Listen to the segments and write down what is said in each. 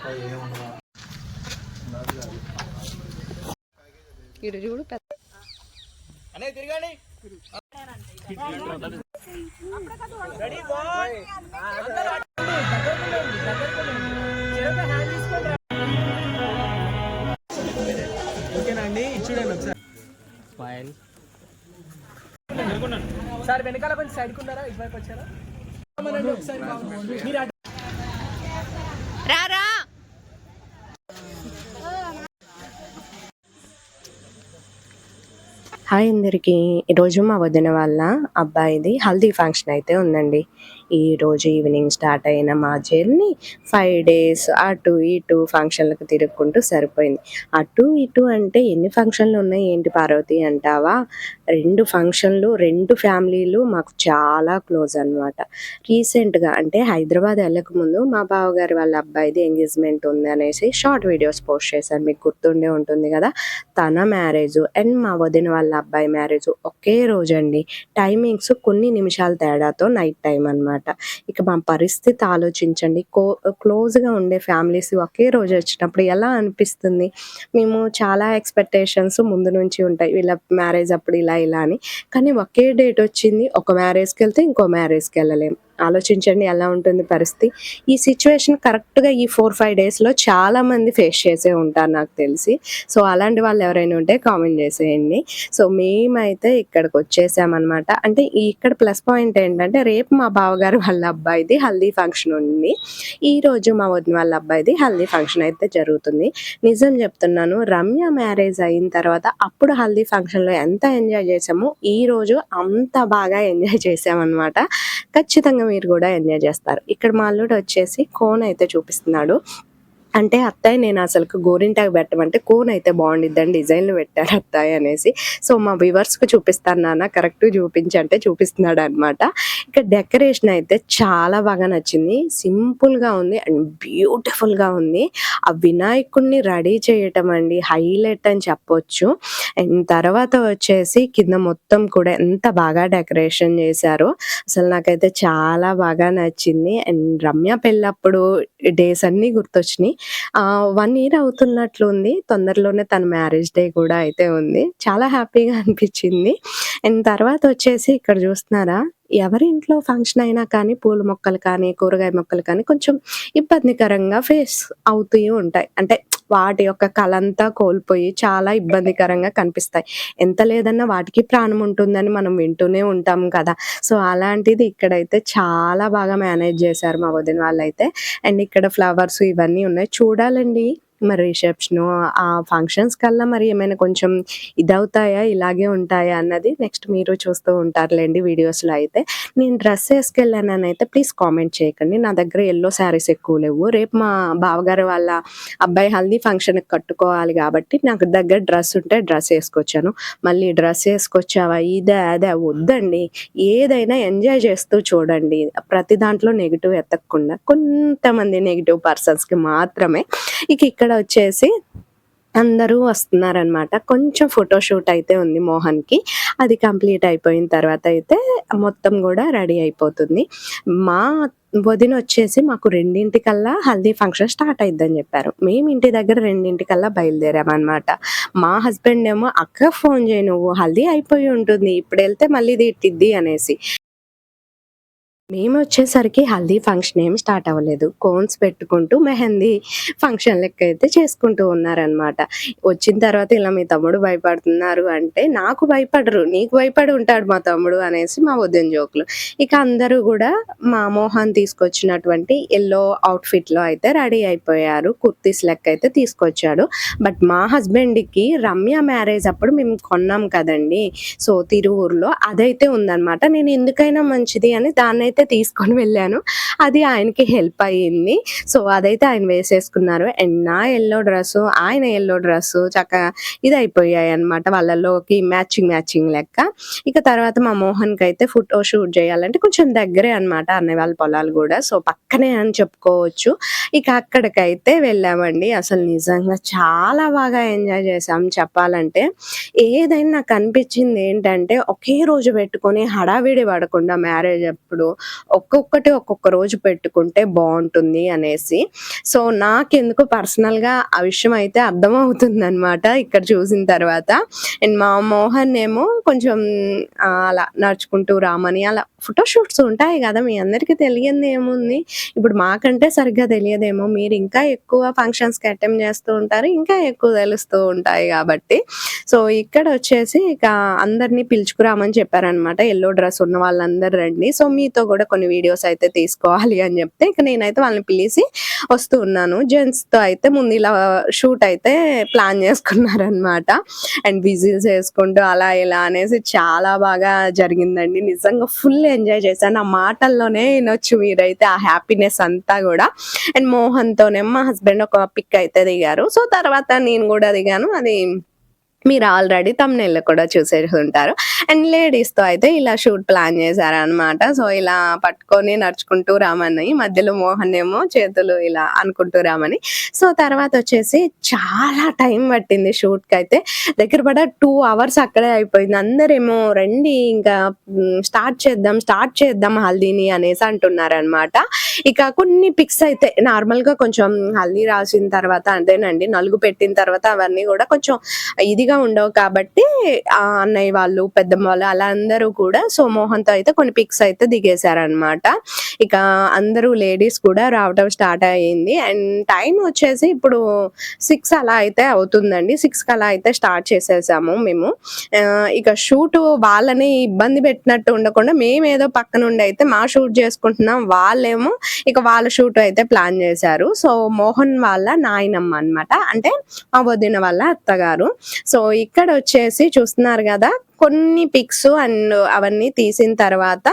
తప్ప ఏముండదు ఇటు చూడు పెద్ద. ఓకేనండి చూడండి ఒకసారి సార్ వెనకాల కొంచెం సైడ్కి ఉన్నారా? ఇటువైపు వచ్చారా? ఒకసారి మీరు హాయ్ అందరికీ. ఈరోజు మా వదిన వాళ్ళ అబ్బాయిది హల్దీ ఫంక్షన్ అయితే ఉందండి. ఈ రోజు ఈవినింగ్ స్టార్ట్ అయిన మా జర్నీ ఫైవ్ డేస్ అటు ఇటు ఫంక్షన్లకు తిరుగుకుంటూ సరిపోయింది. అటు ఇటు అంటే ఎన్ని ఫంక్షన్లు ఉన్నాయి ఏంటి పార్వతి అంటావా? రెండు ఫంక్షన్లు రెండు ఫ్యామిలీలు మాకు చాలా క్లోజ్ అన్నమాట. రీసెంట్గా అంటే హైదరాబాద్ వెళ్ళక ముందు మా బావగారి వాళ్ళ అబ్బాయిది ఎంగేజ్మెంట్ ఉంది అనేసి షార్ట్ వీడియోస్ పోస్ట్ చేశారు. మీకు గుర్తుండే ఉంటుంది కదా? తన మ్యారేజ్ అండ్ మా వదిన వాళ్ళ అబ్బాయి మ్యారేజ్ ఒకే రోజు అండి టైమింగ్స్ కొన్ని నిమిషాల తేడాతో నైట్ టైం అనమాట ఇక మా పరిస్థితి ఆలోచించండి. కో క్లోజ్గా ఉండే ఫ్యామిలీస్ ఒకే రోజు వచ్చినప్పుడు ఎలా అనిపిస్తుంది? మేము చాలా ఎక్స్పెక్టేషన్స్ ముందు నుంచి ఉంటాయి. వీళ్ళ మ్యారేజ్ అప్పుడు ఇలా ఇలా అని. కానీ ఒకే డేట్ వచ్చింది. ఒక మ్యారేజ్కి వెళ్తే ఇంకో మ్యారేజ్కి వెళ్ళలేము ఆలోచించండి ఎలా ఉంటుంది పరిస్థితి. ఈ సిచ్యువేషన్ కరెక్ట్గా ఈ ఫోర్ ఫైవ్ డేస్లో చాలా మంది ఫేస్ చేసే ఉంటారు నాకు తెలిసి. సో అలాంటి వాళ్ళు ఎవరైనా ఉంటే కామెంట్ చేసేయండి. సో మేమైతే ఇక్కడికి వచ్చేసామన్నమాట. అంటే ఇక్కడ ప్లస్ పాయింట్ ఏంటంటే రేపు మా బావగారు వాళ్ళ అబ్బాయిది హల్దీ ఫంక్షన్ ఉంది. ఈ రోజు మా వదిన వాళ్ళ అబ్బాయిది హల్దీ ఫంక్షన్ అయితే జరుగుతుంది. నిజం చెప్తున్నాను రమ్య మ్యారేజ్ అయిన తర్వాత అప్పుడు హల్దీ ఫంక్షన్లో ఎంత ఎంజాయ్ చేసామో ఈ రోజు అంత బాగా ఎంజాయ్ చేసామన్నమాట. ఖచ్చితంగా మీరు కూడా ఎంజాయ్ చేస్తారు. ఇక్కడ మా అల్లుడు వచ్చేసి కోన్ అయితే చూపిస్తున్నాడు. అంటే అత్తయ్య నేను అసలు గోరింటాకు పెట్టమంటే కోన్ అయితే బాగుండిద్దని డిజైన్లు పెట్టారు అత్తయ్య అనేసి. సో మా వ్యూవర్స్కి చూపిస్తాను నాన్న కరెక్ట్ చూపించంటే చూపిస్తున్నాడు అనమాట ఇక డెకరేషన్ అయితే చాలా బాగా నచ్చింది. సింపుల్గా ఉంది అండ్ బ్యూటిఫుల్గా ఉంది. ఆ వినాయకుడిని రెడీ చేయటం అండి హైలైట్ అని చెప్పొచ్చు. అండ్ తర్వాత వచ్చేసి కింద మొత్తం కూడా ఎంత బాగా డెకరేషన్ చేశారు అసలు నాకైతే చాలా బాగా నచ్చింది. అండ్ రమ్య పెళ్ళప్పుడు డేస్ అన్నీ గుర్తొచ్చినాయి. వన్ ఇయర్ అవుతున్నట్లు ఉంది తొందరలోనే తన మ్యారేజ్ డే కూడా అయితే ఉంది. చాలా హ్యాపీగా అనిపించింది అండ్ తర్వాత వచ్చేసి ఇక్కడ చూస్తున్నారా? ఎవరి ఇంట్లో ఫంక్షన్ అయినా కానీ పూల మొక్కలు కానీ కూరగాయ మొక్కలు కానీ కొంచెం ఇబ్బందికరంగా ఫేస్ అవుతూ ఉంటాయి. అంటే వాటి యొక్క కలంతా కోల్పోయి చాలా ఇబ్బందికరంగా కనిపిస్తాయి. ఎంత లేదన్నా వాటికి ప్రాణం ఉంటుందని మనం వింటూనే ఉంటాం కదా. సో అలాంటిది ఇక్కడైతే చాలా బాగా మేనేజ్ చేశారు మా వదిన వాళ్ళైతే. అండ్ ఇక్కడ ఫ్లవర్స్ ఇవన్నీ ఉన్నాయి. చూడాలండి. మరి రిసెప్షన్ ఆ ఫంక్షన్స్ కల్లా మరి ఏమైనా కొంచెం ఇదవుతాయా ఇలాగే ఉంటాయా అన్నది నెక్స్ట్ మీరు చూస్తూ ఉంటారులేండి వీడియోస్లో అయితే. నేను డ్రెస్ వేసుకెళ్ళానని అయితే ప్లీజ్ కామెంట్ చేయకండి. నా దగ్గర ఎల్లో శారీస్ ఎక్కువ లేవు. రేపు మా బావగారు వాళ్ళ అబ్బాయి హల్దీ ఫంక్షన్కి కట్టుకోవాలి కాబట్టి నాకు దగ్గర డ్రెస్ ఉంటే డ్రెస్ వేసుకొచ్చాను. మళ్ళీ డ్రెస్ వేసుకొచ్చావా? ఇదే అదే వద్దండి. ఏదైనా ఎంజాయ్ చేస్తూ చూడండి. ప్రతి దాంట్లో నెగిటివ్ ఎత్తకుండా కొంతమంది నెగిటివ్ పర్సన్స్కి మాత్రమే. ఇక ఇక్కడ వచ్చేసి అందరూ వస్తున్నారనమాట కొంచెం ఫోటోషూట్ అయితే ఉంది మోహన్కి. అది కంప్లీట్ అయిపోయిన తర్వాత అయితే మొత్తం కూడా రెడీ అయిపోతుంది. మా వదిన వచ్చేసి మాకు రెండింటికల్లా హల్దీ ఫంక్షన్ స్టార్ట్ అయిద్దని చెప్పారు. మేము ఇంటి దగ్గర రెండింటికల్లా బయలుదేరామన్నమాట. మా హస్బెండ్ ఏమో అక్క ఫోన్ చేయి నువ్వు. హల్దీ అయిపోయి ఉంటుంది. ఇప్పుడు వెళ్తే మళ్ళీ ఇది ఇట్టిద్ది అనేసి. మేము వచ్చేసరికి హల్దీ ఫంక్షన్ ఏం స్టార్ట్ అవ్వలేదు. కోన్స్ పెట్టుకుంటూ మెహందీ ఫంక్షన్ లెక్క అయితే చేసుకుంటూ ఉన్నారనమాట వచ్చిన తర్వాత ఇలా మీ తమ్ముడు భయపడుతున్నారు అంటే నాకు భయపడరు నీకు భయపడి ఉంటాడు మా తమ్ముడు అనేసి మా వదిన జోకులు. ఇక అందరూ కూడా మా మోహన్ తీసుకొచ్చినటువంటి ఎల్లో అవుట్ఫిట్లో అయితే రెడీ అయిపోయారు. కుర్తీస్ లెక్క అయితే తీసుకొచ్చాడు. బట్ మా హస్బెండ్కి రమ్య మ్యారేజ్ అప్పుడు మేము కొన్నాం కదండి. సో తిరువూరులో అదైతే ఉందన్నమాట. నేను ఎందుకైనా మంచిది అని దాన్ని అయితే తీసుకొని వెళ్ళాను. అది ఆయనకి హెల్ప్ అయ్యింది. సో అదైతే ఆయన వేసేసుకున్నారు. అండ్ నా ఎల్లో డ్రెస్ ఆయన ఎల్లో డ్రెస్ చక్కగా ఇది అయిపోయాయి అనమాట వాళ్ళలోకి మ్యాచింగ్ మ్యాచింగ్ లెక్క. ఇక తర్వాత మా మోహన్కి అయితే ఫోటో షూట్ చేయాలంటే కొంచెం దగ్గరే అనమాట అన్నయ్య వాళ్ళ పొలాలు కూడా. సో పక్కనే అని చెప్పుకోవచ్చు. ఇక అక్కడికైతే వెళ్ళామండి. అసలు నిజంగా చాలా బాగా ఎంజాయ్ చేసాం చెప్పాలంటే. ఏదైనా నాకు అనిపించింది ఏంటంటే ఒకే రోజు పెట్టుకొని హడావిడి పడకుండా మ్యారేజ్ అప్పుడు ఒక్కొక్కటి ఒక్కొక్క రోజు పెట్టుకుంటే బాగుంటుంది అనేసి. సో నాకెందుకు పర్సనల్గా ఆ విషయం అయితే అర్థమవుతుంది అనమాట ఇక్కడ చూసిన తర్వాత. అండ్ మా మోహన్ ఏమో కొంచెం అలా నడుచుకుంటూ రామని అలా ఫోటోషూట్స్ ఉంటాయి కదా మీ అందరికీ తెలియంది ఏముంది? ఇప్పుడు మాకంటే సరిగ్గా తెలియదేమో మీరు ఇంకా ఎక్కువ ఫంక్షన్స్కి అటెండ్ చేస్తూ ఉంటారు ఇంకా ఎక్కువ తెలుస్తూ ఉంటాయి కాబట్టి. సో ఇక్కడ వచ్చేసి ఇక అందరినీ పిలుచుకురామని చెప్పారనమాట ఎల్లో డ్రెస్ ఉన్న వాళ్ళందరూ రండి. సో మీతో కూడా కొన్ని వీడియోస్ అయితే తీసుకోవాలి అని చెప్తే ఇక నేనైతే వాళ్ళని పిలిచి వస్తూ ఉన్నాను. జెంట్స్తో అయితే ముందు ఇలా షూట్ అయితే ప్లాన్ చేసుకున్నారనమాట అండ్ విజిల్స్ చేసుకుంటూ అలా ఇలా అనేసి చాలా బాగా జరిగిందండి. నిజంగా ఫుల్ ఎంజాయ్ చేశాను. ఆ మాటల్లోనే వినొచ్చు మీరైతే ఆ హ్యాపీనెస్ అంతా కూడా. అండ్ మోహన్ తోనే మా హస్బెండ్ ఒక పిక్ అయితే దిగారు. సో తర్వాత నేను కూడా దిగాను. అది మీరు ఆల్రెడీ తమ్నెల్లో కూడా చూసేసి ఉంటారు. అండ్ లేడీస్తో అయితే ఇలా షూట్ ప్లాన్ చేశారనమాట సో ఇలా పట్టుకొని నడుచుకుంటూ రామని మధ్యలో మోహన్ ఏమో చేతులు ఇలా అనుకుంటూ రామని. సో తర్వాత వచ్చేసి చాలా టైం పట్టింది షూట్కి అయితే. దగ్గర పడ టూ అవర్స్ అక్కడే అయిపోయింది. అందరేమో రండి ఇంకా స్టార్ట్ చేద్దాం స్టార్ట్ చేద్దాం హల్దీని అనేసి అంటున్నారనమాట ఇక కొన్ని పిక్స్ అయితే నార్మల్గా కొంచెం హల్దీ రాసిన తర్వాత అంతేనండి. నలుగు పెట్టిన తర్వాత అవన్నీ కూడా కొంచెం ఇది ఇదిగా ఉండవు కాబట్టి ఆ అన్నయ్య వాళ్ళు పెద్దమ్మ వాళ్ళు అలా అందరూ కూడా సో మోహన్తో అయితే కొన్ని పిక్స్ అయితే దిగేశారనమాట ఇక అందరూ లేడీస్ కూడా రావటం స్టార్ట్ అయ్యింది. అండ్ టైం వచ్చేసి ఇప్పుడు సిక్స్ అలా అయితే అవుతుందండి. సిక్స్ అలా అయితే స్టార్ట్ చేసేసాము మేము. ఇక షూట్ వాళ్ళని ఇబ్బంది పెట్టినట్టు ఉండకుండా మేము ఏదో పక్కన ఉండి అయితే మా షూట్ చేసుకుంటున్నాం వాళ్ళేమో ఇక వాళ్ళ షూట్ అయితే ప్లాన్ చేశారు. సో మోహన్ వాళ్ళ నాయనమ్మ అన్నమాట. అంటే మా వదిన వాళ్ళ అత్తగారు. సో ఇక్కడ వచ్చేసి చూస్తున్నారు కదా కొన్ని పిక్స్ అండ్ అవన్నీ తీసిన తర్వాత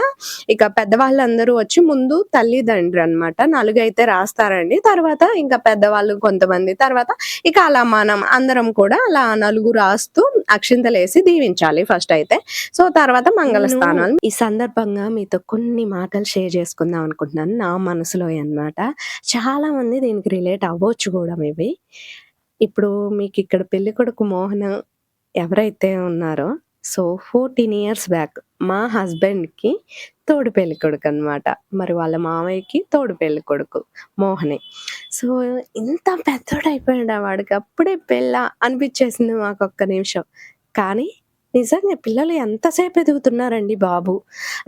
ఇక పెద్దవాళ్ళందరూ వచ్చి ముందు తల్లిదండ్రులు అన్నమాట నలుగైతే రాస్తారండి. తర్వాత ఇంకా పెద్దవాళ్ళు కొంతమంది తర్వాత ఇక అలా మనం అందరం కూడా అలా నలుగు రాస్తూ అక్షింతలు వేసి దీవించాలి ఫస్ట్ అయితే. సో తర్వాత మంగళ స్థానాలు ఈ సందర్భంగా మీతో కొన్ని మాటలు షేర్ చేసుకుందాం అనుకుంటున్నాను నా మనసులో అన్నమాట. చాలా మంది దీనికి రిలేట్ అవ్వచ్చు కూడా మేబీ. ఇప్పుడు మీకు ఇక్కడ పెళ్ళి కొడుకు మోహన్ ఎవరైతే ఉన్నారో సో ఫోర్టీన్ ఇయర్స్ బ్యాక్ మా హస్బెండ్కి తోడు పెళ్ళి కొడుకు అనమాట మరి వాళ్ళ మామయ్యకి తోడు పెళ్ళి కొడుకు మోహనే. సో ఇంత పెద్దోడు అయిపోయాడు వాడికి? అప్పుడే పెళ్ళ అనిపించేసింది మాకు ఒక్క నిమిషం. కానీ నిజంగా పిల్లలు ఎంతసేపు ఎదుగుతున్నారండి బాబు.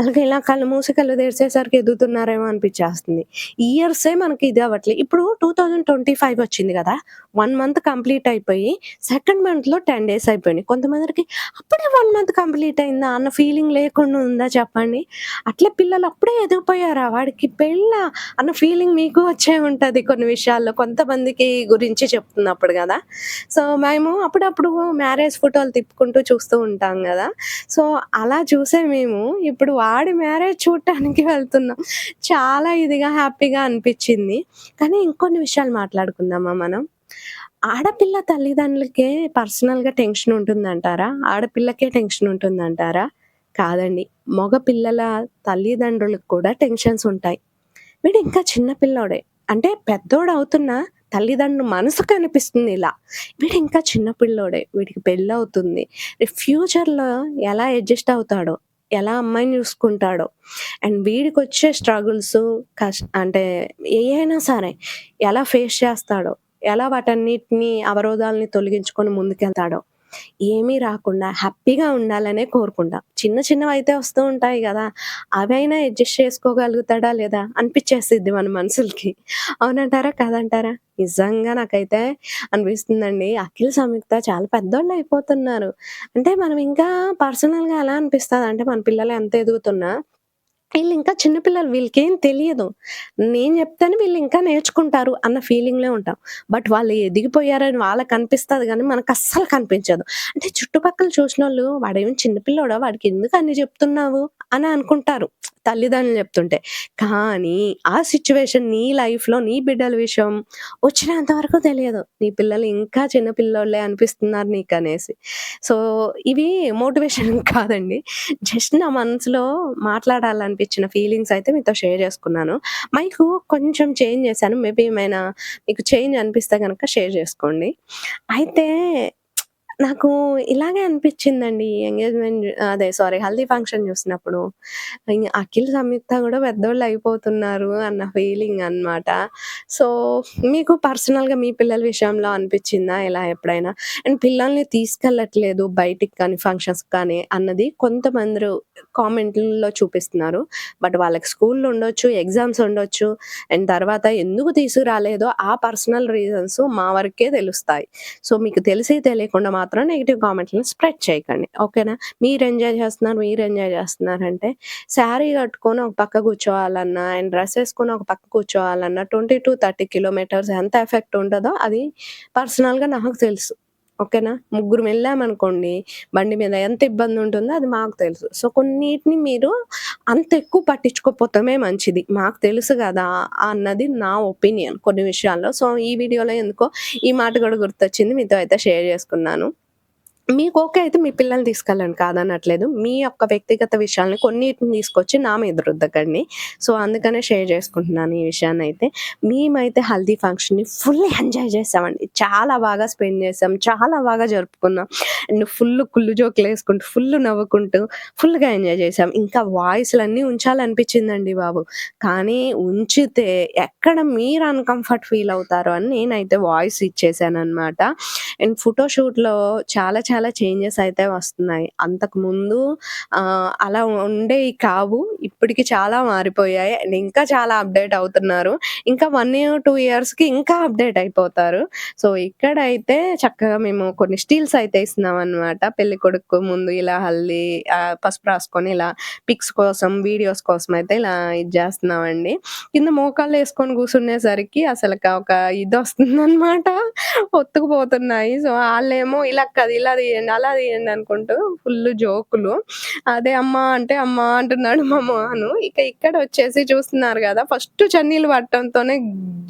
అలాగే ఇలా కళ్ళు మూసి కళ్ళు తెరిచేసరికి ఎదుగుతున్నారేమో అనిపించేస్తుంది. ఇయర్సే మనకి ఇది అవ్వట్లేదు ఇప్పుడు టూ థౌజండ్ ట్వంటీ ఫైవ్ వచ్చింది కదా వన్ మంత్ కంప్లీట్ అయిపోయి సెకండ్ మంత్లో టెన్ డేస్ అయిపోయినాయి. కొంతమందికి అప్పుడే వన్ మంత్ కంప్లీట్ అయిందా అన్న ఫీలింగ్ లేకుండా ఉందా చెప్పండి? అట్లే పిల్లలు అప్పుడే ఎదిగిపోయారా? వాడికి పెళ్ళ అన్న ఫీలింగ్ మీకు వచ్చే ఉంటుంది కొన్ని విషయాల్లో. కొంతమందికి గురించి చెప్తున్నప్పుడు కదా. సో మేము అప్పుడప్పుడు మ్యారేజ్ ఫోటోలు తిప్పుకుంటూ చూస్తూ ఉంటాం కదా. సో అలా చూసే మేము ఇప్పుడు వాడి మ్యారేజ్ చూడటానికి వెళ్తున్నాం. చాలా ఇదిగా హ్యాపీగా అనిపించింది. కానీ ఇంకొన్ని విషయాలు మాట్లాడుకుందామా మనం? ఆడపిల్ల తల్లిదండ్రులకే పర్సనల్గా టెన్షన్ ఉంటుందంటారా? ఆడపిల్లకే టెన్షన్ ఉంటుందంటారా? కాదండి. మగ పిల్లల తల్లిదండ్రులకు కూడా టెన్షన్స్ ఉంటాయి. వీడు ఇంకా చిన్న పిల్లోడే. అంటే పెద్దోడు అవుతున్నా తల్లిదండ్రుల మనసు కనిపిస్తుంది ఇలా. వీడు ఇంకా చిన్న పిల్లోడే వీడికి పెళ్ళి అవుతుంది. ఫ్యూచర్లో ఎలా అడ్జస్ట్ అవుతాడో ఎలా అమ్మాయిని చూసుకుంటాడో అండ్ వీడికి వచ్చే స్ట్రగుల్స్ కష్ట అంటే ఏ అయినా సరే ఎలా ఫేస్ చేస్తాడో ఎలా వాటన్నిటిని అవరోధాలని తొలగించుకొని ముందుకెళ్తాడో ఏమీ రాకుండా హ్యాపీగా ఉండాలనే కోరుకుంటాం. చిన్న చిన్నవి అయితే వస్తూ ఉంటాయి కదా అవైనా అడ్జస్ట్ చేసుకోగలుగుతాడా లేదా అనిపించేస్తుంది మన మనసులకి. అవునంటారా? కాదంటారా? నిజంగా నాకైతే అనిపిస్తుందండి. అఖిల్ సంయుక్త చాలా పెద్దోళ్ళు అయిపోతున్నారు. అంటే మనం ఇంకా పర్సనల్గా ఎలా అనిపిస్తుంది అంటే మన పిల్లలు ఎంత ఎదుగుతున్నా వీళ్ళు ఇంకా చిన్నపిల్లలు వీళ్ళకేం తెలియదు. నేను చెప్తాను వీళ్ళు ఇంకా నేర్చుకుంటారు అన్న ఫీలింగ్లో ఉంటాం. బట్ వాళ్ళు ఎదిగిపోయారని వాళ్ళకి అనిపిస్తుంది కానీ మనకు అస్సలు కనిపించదు. అంటే చుట్టుపక్కల చూసిన వాళ్ళు వాడేమి చిన్నపిల్లోడా వాడికి ఎందుకు అన్ని చెప్తున్నావు? అని అనుకుంటారు. తల్లిదండ్రులు చెప్తుంటే కానీ ఆ సిచ్యువేషన్ నీ లైఫ్లో నీ బిడ్డల విషయం వచ్చినంత వరకు తెలియదు. నీ పిల్లలు ఇంకా చిన్న పిల్లోళ్ళే అనిపిస్తున్నారు నీకు అనేసి. సో ఇవి మోటివేషన్ కాదండి. జస్ట్ నా మనసులో మాట్లాడాలనిపించిన ఫీలింగ్స్ అయితే మీతో షేర్ చేసుకున్నాను. మైకు కొంచెం చేంజ్ చేశాను. మేబీ ఏమైనా మీకు చేంజ్ అనిపిస్తే కనుక షేర్ చేసుకోండి. అయితే నాకు ఇలాగే అనిపించిందండి ఎంగేజ్మెంట్ అదే సారీ హల్దీ ఫంక్షన్ చూసినప్పుడు. ఇంగ అఖిల్ సంయుక్త కూడా పెద్దోళ్ళు అయిపోతున్నారు అన్న ఫీలింగ్ అన్నమాట. సో మీకు పర్సనల్గా మీ పిల్లల విషయంలో అనిపించిందా? ఇలా ఎప్పుడైనా? అండ్ పిల్లల్ని తీసుకెళ్ళట్లేదు బయటికి కానీ ఫంక్షన్స్ కానీ అన్నది కొంతమంది కామెంట్లో చూపిస్తున్నారు. బట్ వాళ్ళకి స్కూల్లో ఉండొచ్చు ఎగ్జామ్స్ ఉండొచ్చు. అండ్ తర్వాత ఎందుకు తీసుకురాలేదో ఆ పర్సనల్ రీజన్స్ మా వరకే తెలుస్తాయి. సో మీకు తెలిసి తెలియకుండా మాత్రం నెగిటివ్ కామెంట్లను స్ప్రెడ్ చేయకండి. ఓకేనా? మీరు ఎంజాయ్ చేస్తున్నారు మీరు ఎంజాయ్ చేస్తున్నారు అంటే శారీ కట్టుకొని ఒక పక్క కూర్చోవాలన్నా అండ్ డ్రెస్ వేసుకొని ఒక పక్క కూర్చోవాలన్నా ట్వంటీ టు థర్టీ కిలోమీటర్స్ ఎంత ఎఫెక్ట్ ఉంటుందో అది పర్సనల్గా నాకు తెలుసు. ఓకేనా? ముగ్గురు వెళ్ళామనుకోండి బండి మీద ఎంత ఇబ్బంది ఉంటుందో అది మాకు తెలుసు. సో కొన్నిటిని మీరు అంత ఎక్కువ పట్టించుకోపోతామే మంచిది. మాకు తెలుసు కదా అన్నది నా ఒపీనియన్ కొన్ని విషయాల్లో. సో ఈ వీడియోలో ఎందుకో ఈ మాట కూడా గుర్తొచ్చింది. మీతో అయితే షేర్ చేసుకున్నాను. మీకు ఓకే అయితే మీ పిల్లల్ని తీసుకెళ్ళండి కాదనట్లేదు. మీ యొక్క వ్యక్తిగత విషయాల్ని కొన్నిటిని తీసుకొచ్చి నా మీద రుద్దకండి. సో అందుకనే షేర్ చేసుకుంటున్నాను ఈ విషయాన్ని అయితే. మేమైతే హల్దీ ఫంక్షన్ని ఫుల్ ఎంజాయ్ చేసామండి. చాలా బాగా స్పెండ్ చేసాం. చాలా బాగా జరుపుకున్నాం. అండ్ ఫుల్ కుళ్ళు జోకులు వేసుకుంటూ ఫుల్ నవ్వుకుంటూ ఫుల్గా ఎంజాయ్ చేసాం. ఇంకా వాయిస్లన్నీ ఉంచాలనిపించిందండి బాబు. కానీ ఉంచితే ఎక్కడ మీరు అన్కంఫర్ట్ ఫీల్ అవుతారో అని నేనైతే వాయిస్ ఇచ్చేసాను అనమాట అండ్ ఫోటోషూట్లో చాలా చాలా చేంజెస్ అయితే వస్తున్నాయి. అంతకు ముందు ఆ, అలా ఉండేవి కావు. ఇప్పటికి చాలా మారిపోయాయి. అండ్ ఇంకా చాలా అప్డేట్ అవుతున్నారు. ఇంకా వన్ ఇయర్ టూ ఇయర్స్కి ఇంకా అప్డేట్ అయిపోతారు. సో ఇక్కడైతే చక్కగా మేము కొన్ని స్టీల్స్ అయితే ఇస్తున్నాం అనమాట పెళ్ళి కొడుకు ముందు ఇలా హల్దీ ఆ, పసుపు రాసుకొని ఇలా పిక్స్ కోసం వీడియోస్ కోసం అయితే ఇలా ఇది చేస్తున్నామండి. కింద మోకాళ్ళు వేసుకొని కూర్చునేసరికి అసలు ఒక ఇది వస్తుంది అనమాట ఒత్తుకుపోతున్నాయి. సో వాళ్ళేమో ఇలా కాదు ఇలా తీయండి అలా తీయండి అనుకుంటూ ఫుల్ జోకులు. అదే అమ్మ అంటే అమ్మ అంటున్నాడు మా మోహను ఇక ఇక్కడ వచ్చేసి చూస్తున్నారు కదా ఫస్ట్ చన్నీళ్ళు పట్టడంతోనే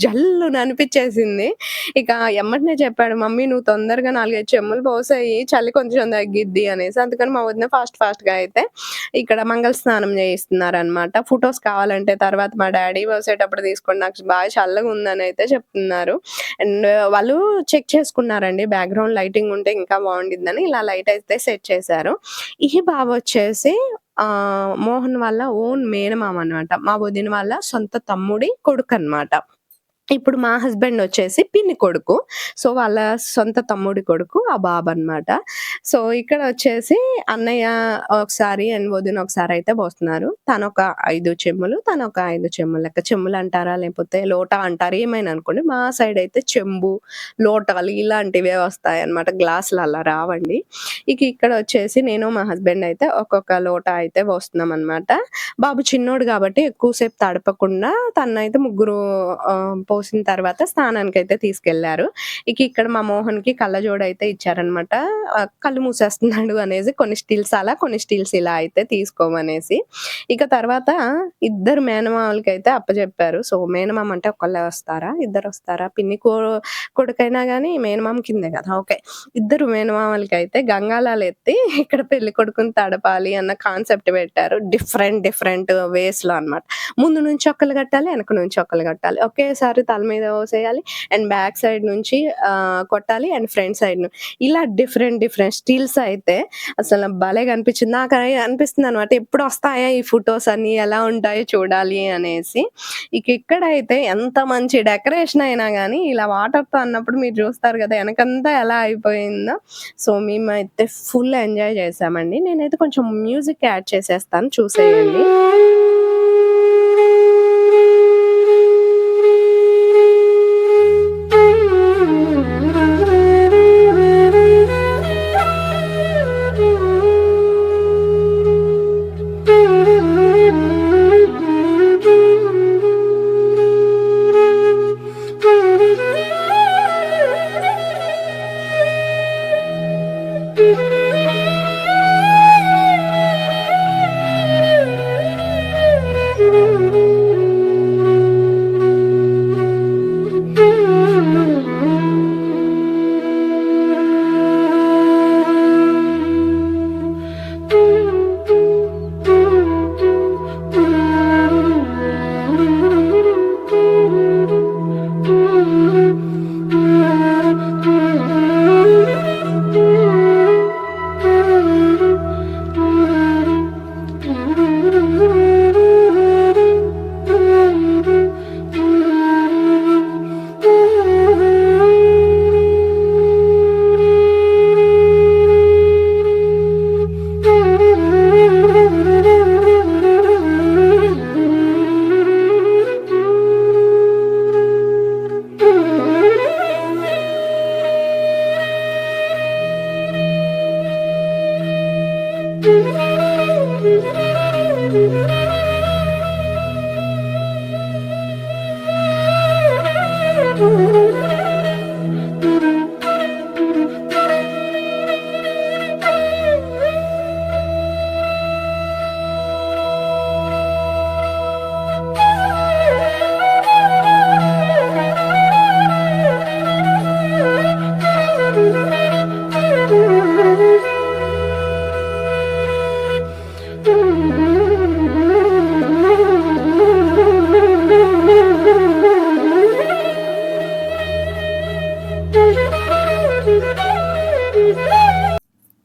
జల్లు అనిపించేసింది ఇక ఎమ్మటనే చెప్పాడు మమ్మీ నువ్వు తొందరగా నాలుగైదు చెమ్ములు పోసాయి చలి కొంచెం తగ్గిద్ది అనేసి. అందుకని మా వదిన ఫాస్ట్ ఫాస్ట్గా అయితే ఇక్కడ మంగళ స్నానం చేయిస్తున్నారు అనమాట ఫొటోస్ కావాలంటే తర్వాత మా డాడీ పోసేటప్పుడు తీసుకోండి నాకు బాగా చల్లగా ఉందని అయితే చెప్తున్నారు. అండ్ వాళ్ళు చెక్ చేసుకున్నారండి బ్యాక్గ్రౌండ్ లైటింగ్ ఉంటే ఇంకా బాగుండిద్దని ఇలా లైట్ అయితే సెట్ చేశారు. ఈ బాబు వచ్చేసి ఆ మోహన్ వాళ్ళ ఓన్ మేనమామ అన్నమాట. మా వదిన వాళ్ళ సొంత తమ్ముడి కొడుకు అన్నమాట ఇప్పుడు మా హస్బెండ్ వచ్చేసి పిన్ని కొడుకు. సో వాళ్ళ సొంత తమ్ముడి కొడుకు ఆ బాబు అన్నమాట సో ఇక్కడ వచ్చేసి అన్నయ్య ఒకసారి అండ్ వదిన ఒకసారి అయితే పోస్తున్నారు. తను ఒక ఐదు చెమ్ములు తను ఒక ఐదు చెమ్ములు. లెక్క చెమ్ములు అంటారా లేకపోతే లోట అంటారా ఏమైనా అనుకోండి. మా సైడ్ అయితే చెంబు లోటాలు ఇలాంటివే వస్తాయి అనమాట గ్లాసులు అలా రావండి. ఇక ఇక్కడ వచ్చేసి నేను మా హస్బెండ్ అయితే ఒక్కొక్క లోట అయితే పోస్తున్నాం అనమాట బాబు చిన్నోడు కాబట్టి ఎక్కువసేపు తడపకుండా తనైతే ముగ్గురు పో పోసిన తర్వాత స్నానానికి అయితే తీసుకెళ్ళారు. ఇక ఇక్కడ మా మోహన్కి కళ్ళజోడు అయితే ఇచ్చారనమాట కళ్ళు మూసేస్తున్నాడు అనేసి కొన్ని స్టిల్స్ అలా కొన్ని స్టిల్స్ ఇలా అయితే తీసుకోమనేసి. ఇక తర్వాత ఇద్దరు మేనమామలకి అయితే అప్పచెప్పారు సో మేనమామ అంటే ఒకళ్ళే వస్తారా? ఇద్దరు వస్తారా? పిన్ని కో కొడుకైనా కానీ మేనమామ కిందే కదా. ఓకే. ఇద్దరు మేనమామలకి అయితే గంగాలాలు ఎత్తి ఇక్కడ పెళ్ళి కొడుకుని తడపాలి అన్న కాన్సెప్ట్ పెట్టారు. డిఫరెంట్ డిఫరెంట్ వేస్లో అన్నమాట. ముందు నుంచి ఒక్కలు కట్టాలి వెనక నుంచి ఒక్కలు కట్టాలి. ఒకేసారి తల మీద పోసేయాలి అండ్ బ్యాక్ సైడ్ నుంచి ఆ, కొట్టాలి అండ్ ఫ్రంట్ సైడ్ ఇలా డిఫరెంట్ డిఫరెంట్ స్టీల్స్ అయితే అసలు భలే కనిపించింది. నాకు అనిపిస్తుంది అనమాట ఎప్పుడు వస్తాయా ఈ ఫొటోస్ అన్ని? ఎలా ఉంటాయో చూడాలి అనేసి. ఇక ఇక్కడైతే అయితే ఎంత మంచి డెకరేషన్ అయినా కానీ ఇలా వాటర్తో అన్నప్పుడు మీరు చూస్తారు కదా వెనకంతా ఎలా అయిపోయిందో. సో మేము అయితే ఫుల్ ఎంజాయ్ చేసామండి. నేనైతే కొంచెం మ్యూజిక్ యాడ్ చేసేస్తాను. చూసేయండి. Thank you.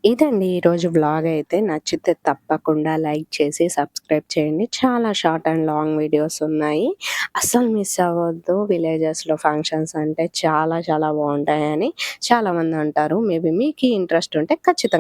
ఇదండి ఈరోజు బ్లాగ్ అయితే. నచ్చితే తప్పకుండా లైక్ చేసి సబ్స్క్రైబ్ చేయండి. చాలా షార్ట్ అండ్ లాంగ్ వీడియోస్ ఉన్నాయి. అస్సలు మిస్ అవ్వద్దు. విలేజెస్లో ఫంక్షన్స్ అంటే చాలా చాలా బాగుంటాయని చాలా మంది అంటారు. మేబీ మీకు ఇంట్రెస్ట్ ఉంటే ఖచ్చితంగా